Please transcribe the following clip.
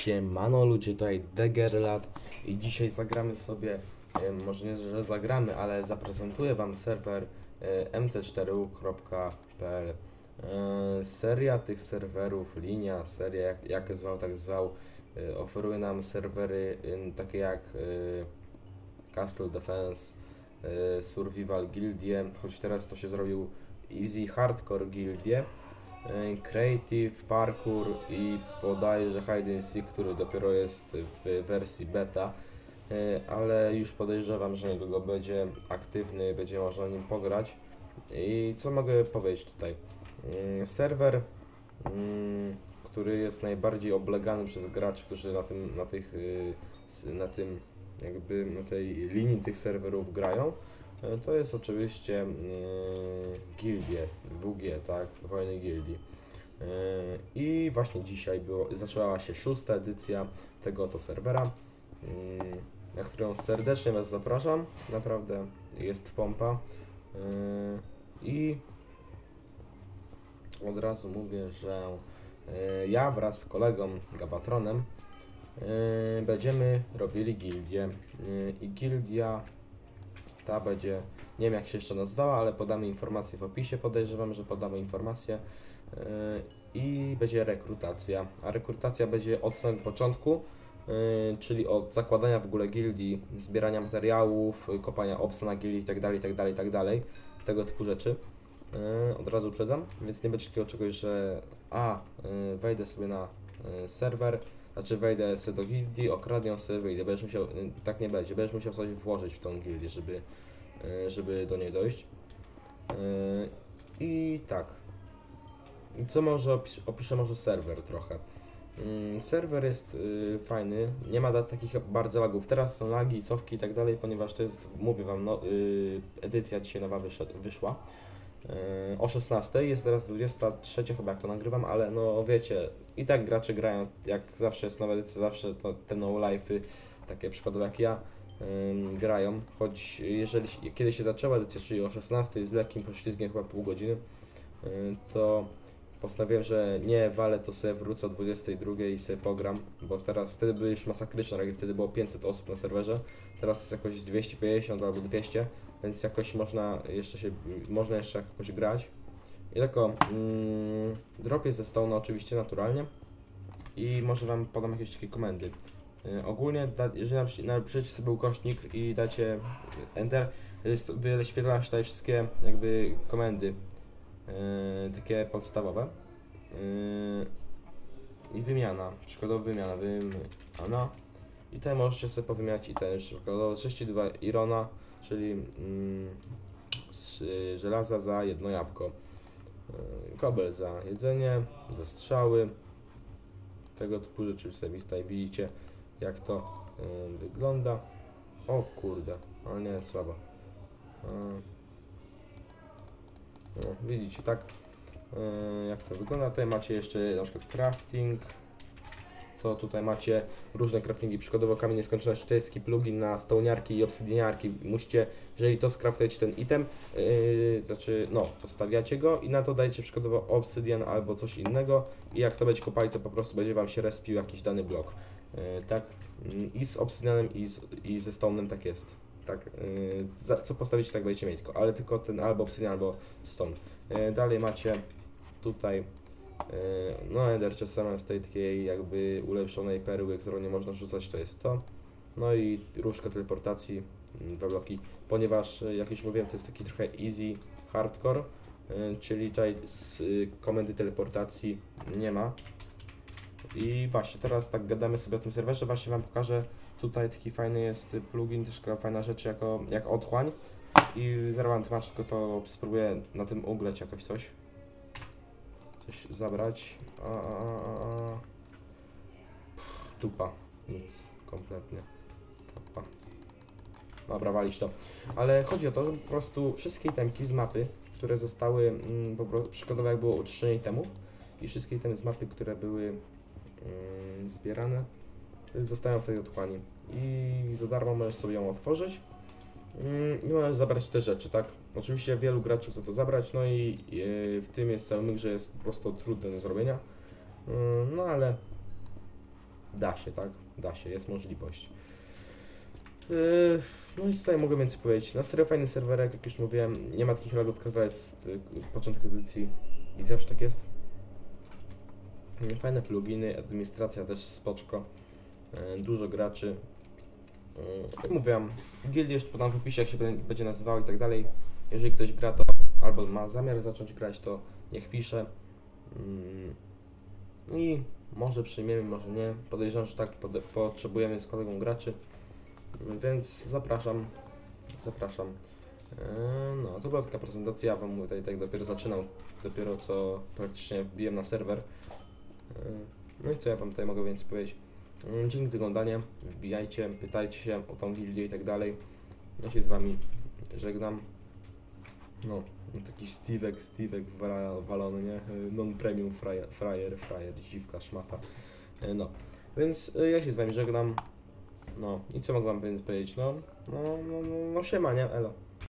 Siemano ludzie, tutaj Degerlat i dzisiaj zagramy sobie, e, może nie, że zagramy, ale zaprezentuję wam serwer e, mc4u.pl e, Seria tych serwerów, linia, seria, jak, jak zwał, tak zwał, oferuje nam serwery takie jak Castle Defense, Survival Guildie, choć teraz to się zrobił Easy Hardcore Guildie, Creative, Parkour i bodajże Hide and Seek, który dopiero jest w wersji beta, e, ale już podejrzewam, że niedługo będzie aktywny, będzie można nim pograć. I co mogę powiedzieć tutaj? Serwer, mm, który jest najbardziej oblegany przez graczy, którzy na tym, na tych, y, na tym jakby na tej linii tych serwerów grają, to jest oczywiście yy, gildie, WG, tak, Wojny Gildii. E, I właśnie dzisiaj było, zaczęła się szósta edycja tego oto serwera, mm, na którą serdecznie Was zapraszam. Naprawdę jest pompa. E, I od razu mówię, że e, ja wraz z kolegą Gabatronem e, będziemy robili gildię. E, I gildia ta będzie, nie wiem jak się jeszcze nazwała, ale podamy informacje w opisie. Podejrzewam, że podamy informacje. E, I będzie rekrutacja. A rekrutacja będzie od samego początku, e, czyli od zakładania w ogóle gildii, zbierania materiałów, kopania obsa na gildii itd., itd., itd. Tego typu rzeczy. E, Od razu uprzedzam, więc nie będzie takiego czegoś, że a, e, wejdę sobie na e, serwer, znaczy wejdę sobie do gildii, okradnę sobie, wyjdę. Będziesz musiał, e, tak nie będzie, będziesz musiał coś włożyć w tą gildię, żeby, e, żeby do niej dojść. E, I tak. Co może opis opiszę może serwer trochę. Mm, Serwer jest y, fajny, nie ma takich bardzo lagów. Teraz są lagi, cofki i tak dalej, ponieważ to jest, mówię wam, no, y, edycja dzisiaj nowa wyszła. O 16 jest teraz 23 chyba jak to nagrywam, ale no wiecie, i tak gracze grają, jak zawsze jest nowa edycja, zawsze to, te no life'y, takie przykładowe jak ja, ym, grają, choć jeżeli kiedy się zaczęła edycja, czyli o 16 z lekkim poślizgiem chyba pół godziny, to postanowiłem, że nie walę, to sobie wrócę o 22 i sobie pogram, bo teraz wtedy były już masakryczne ragi, wtedy było 500 osób na serwerze, teraz jest jakoś 250 albo 200, więc jakoś można jeszcze się, można jeszcze jakoś grać. I tylko mm, drop jest ze Stone'a oczywiście naturalnie i może Wam podam jakieś takie komendy. Y, ogólnie, da, jeżeli napisz- napiszecie sobie ukośnik i dacie Enter, wyświetla się tutaj wszystkie jakby komendy yy, takie podstawowe. Yy, I wymiana, przykładowo wymiana, wymiana. I tutaj możecie sobie powymieniać i ten przykładowo 32 Irona, czyli mm, y, żelaza za jedno jabłko. Yy, kobel za jedzenie, za strzały. Tego typu rzeczy sobie tutaj widzicie jak to yy, wygląda. O kurde, ale nie, słabo. No, widzicie, tak e, jak to wygląda. Tutaj macie jeszcze na przykład crafting. To tutaj macie różne craftingi, przykładowo kamień nieskończoności, to jest plugin na stołniarki i obsydianiarki. Musicie, jeżeli to skraftujecie ten item, yy, znaczy, no, postawiacie go i na to dajecie przykładowo obsydian albo coś innego i jak to będzie kopali, to po prostu będzie Wam się respił jakiś dany blok. Yy, tak, Mm, i z obsydianem i, z, i ze stone'em tak jest. Tak, yy, za, co postawicie, tak będziecie mieć, ale tylko ten albo obsydian, albo stone. Yy, dalej macie tutaj no Ender Chest z tej takiej jakby ulepszonej perły, którą nie można rzucać, to jest to. No i różka teleportacji, yy, dwa bloki, ponieważ yy, jak już mówiłem, to jest taki trochę easy hardcore, yy, czyli tutaj z yy, komendy teleportacji nie ma. I właśnie, teraz tak gadamy sobie o tym serwerze, właśnie Wam pokażę, tutaj taki fajny jest plugin, też taka fajna rzecz jako, jak otchłań i Wam tłumaczę, tylko to spróbuję na tym ugrać jakoś coś. Coś zabrać. A, a, a, a. Pff, Dupa, nic, kompletnie. Kappa. Dobra, walić to. Ale chodzi o to, że po prostu wszystkie itemki z mapy, które zostały, mm, po prostu przykładowo jak było uczyszczenie itemów i wszystkie itemy z mapy, które były mm, zbierane, zostają w tej otchłani. I za darmo możesz sobie ją otworzyć i możesz zabrać te rzeczy, tak? Oczywiście wielu graczy chce to zabrać, no i y, w tym jest cały myk, że jest po prostu trudne do zrobienia. Mm, No ale Da się, tak? Da się, jest możliwość. Yy, No i tutaj mogę więcej powiedzieć. Na serio fajny serwerek, jak już mówiłem, nie ma takich lagów, która jest yy, początek edycji i zawsze tak jest. Yy, Fajne pluginy, administracja też spoczko, dużo graczy. Yy, Jak mówiłem, gildie jeszcze podam w opisie, jak się będzie- nazywał i tak dalej. Jeżeli ktoś gra, to albo ma zamiar zacząć grać, to niech pisze. Yy, I może przyjmiemy, może nie. Podejrzewam, że tak potrzebujemy z kolegą graczy. Więc zapraszam. Zapraszam. Eee, No, to była taka prezentacja. Ja wam tutaj tak dopiero zaczynał. Dopiero co praktycznie wbiłem na serwer. Eee, No i co ja wam tutaj mogę więcej powiedzieć? Eee, Dzięki za oglądanie. Wbijajcie, pytajcie się o tą gildię i tak dalej. Ja się z wami żegnam. No, taki Steve'ek wra- walony, nie? Non-premium frajer, frajer, frajer, dziwka, szmata. Eee, No, więc e, ja się z wami żegnam. No i co mogę wam powiedzieć? No, no, no, no, no siema, nie? Elo.